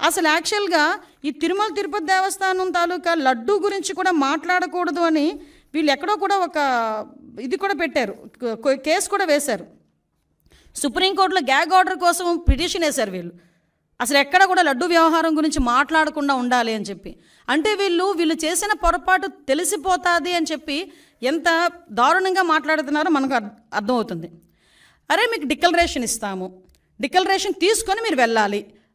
అసలు యాక్చువల్గా ఈ తిరుమల తిరుపతి దేవస్థానం తాలూకా లడ్డు గురించి కూడా మాట్లాడకూడదు అని వీళ్ళు ఎక్కడో కూడా ఒక ఇది కూడా పెట్టారు. కేసు కూడా వేశారు. సుప్రీంకోర్టులో గ్యాగ్ ఆర్డర్ కోసం పిటిషన్ వేశారు వీళ్ళు. అసలు ఎక్కడ కూడా లడ్డు వ్యవహారం గురించి మాట్లాడకుండా ఉండాలి అని చెప్పి. అంటే వీళ్ళు వీళ్ళు చేసిన పొరపాటు తెలిసిపోతుంది అని చెప్పి ఎంత దారుణంగా మాట్లాడుతున్నారో మనకు అర్- అర్థమవుతుంది. అరే మీకు డిక్లరేషన్ ఇస్తాము. డిక్లరేషన్ తీసుకొని మీరు వెళ్ళాలి.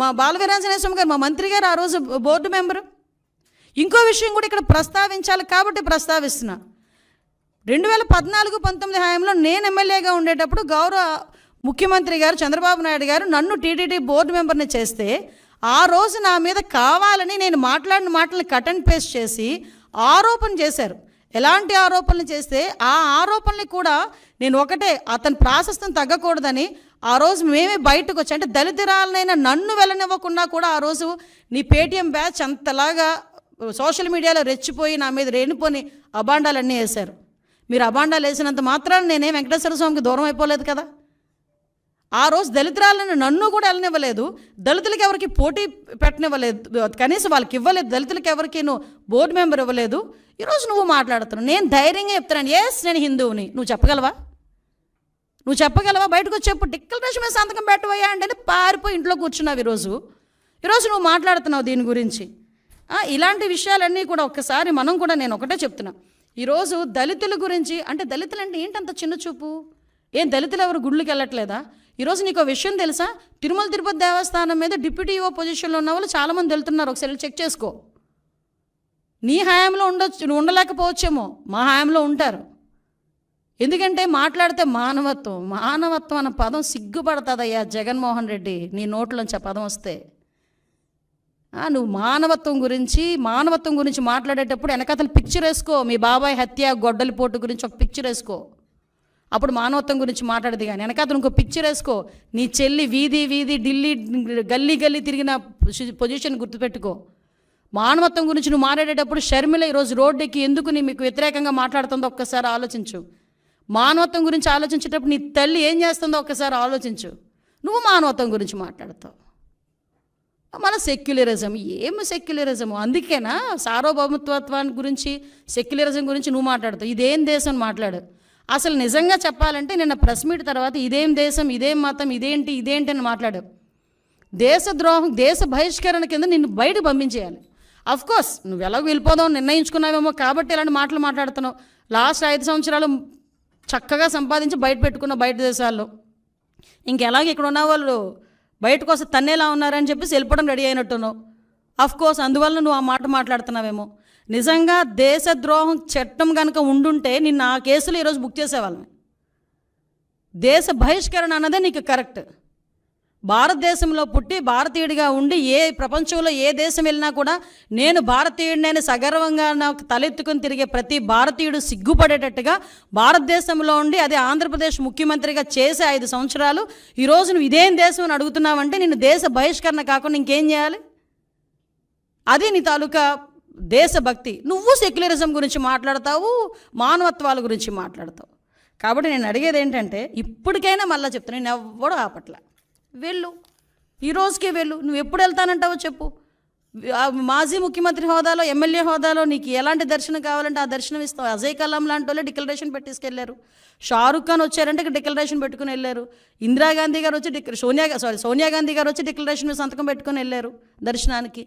మా బాలవీరాంజనేయ స్వామి గారు మా మంత్రి గారు ఆ రోజు బోర్డు మెంబరు. ఇంకో విషయం కూడా ఇక్కడ ప్రస్తావించాలి కాబట్టి ప్రస్తావిస్తున్నా. రెండు వేల పద్నాలుగు పంతొమ్మిది హయాంలో నేను ఎమ్మెల్యేగా ఉండేటప్పుడు గౌరవ ముఖ్యమంత్రి గారు చంద్రబాబు నాయుడు గారు నన్ను టీటీడీ బోర్డు మెంబర్ని చేస్తే ఆ రోజు నా మీద కావాలని నేను మాట్లాడిన మాటలను కట్ అండ్ పేస్ట్ చేసి ఆరోపణ చేశారు. ఎలాంటి ఆరోపణలు చేస్తే ఆ ఆరోపణలు కూడా నేను ఒకటే అతని ప్రాశస్తం తగ్గకూడదని ఆ రోజు మేమే బయటకు వచ్చి అంటే దళితురాలనైనా నన్ను వెళ్ళనివ్వకుండా కూడా ఆ రోజు నీ పేటీఎం బ్యాచ్ అంతలాగా సోషల్ మీడియాలో రెచ్చిపోయి నా మీద రేణిపోని అబాండాలన్నీ వేశారు. మీరు అబాండాలు వేసినంత మాత్రాన నేనే వెంకటేశ్వర స్వామికి దూరం అయిపోలేదు కదా? ఆ రోజు దళితురాలను నన్ను కూడా వెళ్ళనివ్వలేదు. దళితులకి ఎవరికి పోటీ పెట్టనివ్వలేదు. కనీసం వాళ్ళకి ఇవ్వలేదు. దళితులకి ఎవరికి నువ్వు బోర్డు మెంబర్ ఇవ్వలేదు. ఈరోజు నువ్వు మాట్లాడుతున్నావు. నేను ధైర్యంగా చెప్తున్నాను. ఎస్ నేను హిందువుని. నువ్వు చెప్పగలవా? నువ్వు చెప్పగలవా? బయటకు వచ్చేప్పుడు చెప్పు. డిక్లరేషన్ మీద సంతకం పెట్టవయ్యా అంటే పారిపోయి ఇంట్లో కూర్చున్నావు ఈరోజు. ఈరోజు నువ్వు మాట్లాడుతున్నావు దీని గురించి. ఇలాంటి విషయాలన్నీ కూడా ఒక్కసారి మనం కూడా నేను ఒకటే చెప్తున్నా. ఈరోజు దళితుల గురించి అంటే దళితులు అంటే ఏంటంత చిన్న చూపు? ఏం దళితులు ఎవరు గుళ్ళకి వెళ్ళట్లేదా? ఈరోజు నీకు ఒక విషయం తెలుసా? తిరుమల తిరుపతి దేవస్థానం మీద డిప్యూటీ ఓ పొజిషన్లో ఉన్న వాళ్ళు చాలామంది వెళ్తున్నారు. ఒకసారి చెక్ చేసుకో. నీ హయాంలో ఉండొచ్చు నువ్వు ఉండలేకపోవచ్చేమో. మా హయాంలో ఉంటారు. ఎందుకంటే మాట్లాడితే మానవత్వం మానవత్వం అన్న పదం సిగ్గుపడుతుందయ్యా జగన్మోహన్ రెడ్డి. నీ నోట్లోంచి ఆ పదం వస్తే. నువ్వు మానవత్వం గురించి మానవత్వం గురించి మాట్లాడేటప్పుడు వెనకతలు పిక్చర్ వేసుకో. మీ బాబాయ్ హత్య గొడ్డలి పోటు గురించి ఒక పిక్చర్ వేసుకో. అప్పుడు మానవత్వం గురించి మాట్లాడేది కానీ వెనకతను ఇంకో పిక్చర్ వేసుకో. నీ చెల్లి వీధి వీధి ఢిల్లీ గల్లీ గల్లీ తిరిగిన పొజిషన్ గుర్తుపెట్టుకో. మానవత్వం గురించి నువ్వు మాట్లాడేటప్పుడు షర్మిల ఈరోజు రోడ్డుకి ఎందుకు నీ మీకు వ్యతిరేకంగా మాట్లాడుతుందో ఒక్కసారి ఆలోచించు. మానవత్వం గురించి ఆలోచించేటప్పుడు నీ తల్లి ఏం చేస్తుందో ఒక్కసారి ఆలోచించు. నువ్వు మానవత్వం గురించి మాట్లాడతావు. మన సెక్యులరిజం ఏమి సెక్యులరిజం? అందుకేనా సార్వభౌమత్వాన్ని గురించి సెక్యులరిజం గురించి నువ్వు మాట్లాడతావు. ఇదేం దేశం మాట్లాడు. అసలు నిజంగా చెప్పాలంటే నిన్న ప్రెస్ మీట్ తర్వాత ఇదేం దేశం ఇదేం మతం ఇదేంటి ఇదేంటి అని మాట్లాడు. దేశద్రోహం దేశ బహిష్కరణ కింద నిన్ను బయట పంపించేయాలి. అఫ్కోర్స్ నువ్వు ఎలాగో వెళ్ళిపోదాం నిర్ణయించుకున్నావేమో కాబట్టి ఇలాంటి మాటలు మాట్లాడుతున్నావు. లాస్ట్ ఐదు సంవత్సరాలు చక్కగా సంపాదించి బయట పెట్టుకున్న బయట దేశాల్లో. ఇంకెలాగ ఇక్కడ ఉన్న వాళ్ళు బయటకు వస్తే తన్నేలా ఉన్నారని చెప్పేసి వెళ్ళిపోవడం రెడీ అయినట్టున్నావు. అఫ్ కోర్స్ అందువల్ల నువ్వు ఆ మాట మాట్లాడుతున్నావేమో. నిజంగా దేశద్రోహం చట్టం కనుక ఉండుంటే నిన్న ఆ కేసులు ఈరోజు బుక్ చేసేవాళ్ళని దేశ బహిష్కరణ అన్నదే నీకు కరెక్ట్ భారతదేశంలో పుట్టి భారతీయుడిగా ఉండి ఏ ప్రపంచంలో ఏ దేశం వెళ్ళినా కూడా నేను భారతీయుడినైనా సగర్వంగా నాకు తలెత్తుకుని తిరిగే ప్రతి భారతీయుడు సిగ్గుపడేటట్టుగా భారతదేశంలో ఉండి అదే ఆంధ్రప్రదేశ్ ముఖ్యమంత్రిగా చేసే ఐదు సంవత్సరాలు ఈరోజు నువ్వు ఇదేం దేశం అని అడుగుతున్నావంటే నేను దేశ బహిష్కరణ కాకుండా ఇంకేం చేయాలి? అది నీ తాలూకా దేశభక్తి. నువ్వు సెక్యులరిజం గురించి మాట్లాడతావు మానవత్వాల గురించి మాట్లాడతావు. కాబట్టి నేను అడిగేది ఏంటంటే ఇప్పటికైనా మళ్ళీ చెప్తాను నేను ఎవ్వడూ ఆపట్ల. వెళ్ళు. ఈ రోజుకే వెళ్ళు. నువ్వు ఎప్పుడు వెళ్తానంటావో చెప్పు. మాజీ ముఖ్యమంత్రి హోదాలో ఎమ్మెల్యే హోదాలో నీకు ఎలాంటి దర్శనం కావాలంటే ఆ దర్శనం ఇస్తావు. అజయ్ కలాం లాంటి వాళ్ళే డిక్లరేషన్ పెట్టేసుకెళ్ళారు షారుఖ్ ఖాన్ వచ్చారంటే ఇక్కడ డిక్లరేషన్ పెట్టుకుని వెళ్ళారు. ఇందిరాగాంధీ గారు వచ్చి డిక్ సోనియా సారీ సోనియా గాంధీ గారు వచ్చి డిక్లరేషన్ సంతకం పెట్టుకుని వెళ్ళారు దర్శనానికి.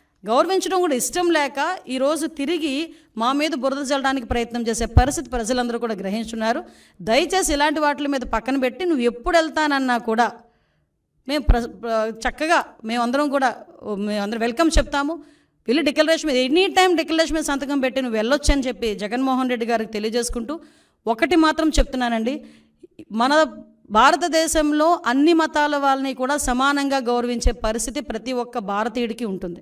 గౌరవించడం కూడా ఇష్టం లేక ఈరోజు తిరిగి మా మీద బురద చల్లడానికి ప్రయత్నం చేసే పరిస్థితి ప్రజలందరూ కూడా గ్రహించున్నారు. దయచేసి ఇలాంటి వాటి మీద పక్కన పెట్టి నువ్వు ఎప్పుడు వెళ్తానన్నా కూడా మేము ప్ర చక్కగా మేమందరం కూడా మేమందరం వెల్కమ్ చెప్తాము. వెళ్ళి డిక్లరేషన్ మీద ఎనీ టైం డిక్లరేషన్ మీద సంతకం పెట్టి నువ్వు వెళ్ళొచ్చు అని చెప్పి జగన్మోహన్ రెడ్డి గారికి తెలియజేసుకుంటూ ఒకటి మాత్రం చెప్తున్నానండి. మన భారతదేశంలో అన్ని మతాల వాళ్ళని కూడా సమానంగా గౌరవించే పరిస్థితి ప్రతి ఒక్క భారతీయుడికి ఉంటుంది.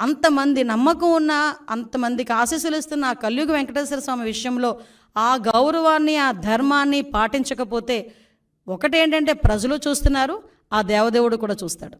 అంతమంది నమ్మకం ఉన్న అంతమందికి ఆశీస్సులు ఇస్తున్న ఆ కలియుగ వెంకటేశ్వర స్వామి విషయంలో ఆ గౌరవాన్ని ఆ ధర్మాన్ని పాటించకపోతే ఒకటేంటంటే ప్రజలు చూస్తున్నారు ఆ దేవదేవుడు కూడా చూస్తాడు.